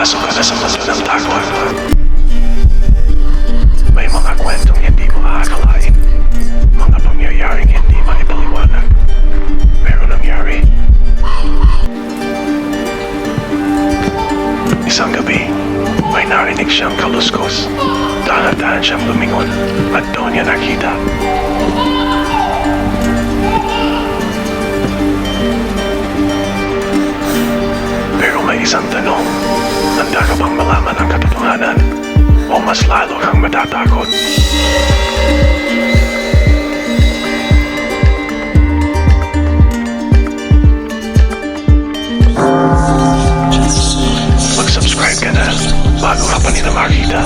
Pumasok ka na sa mundo ng takot. May mga kwentong hindi mo aakalain. Mga pangyayaring hindi maipaliwanag. Pero nangyari. Isang gabi, may narinig siyang kaluskos. Dahan-dahan siyang lumingon at doon niya nakita. Pero may isang tanong. kang matatakot. Mag-subscribe ka na bago ka pa nila makita.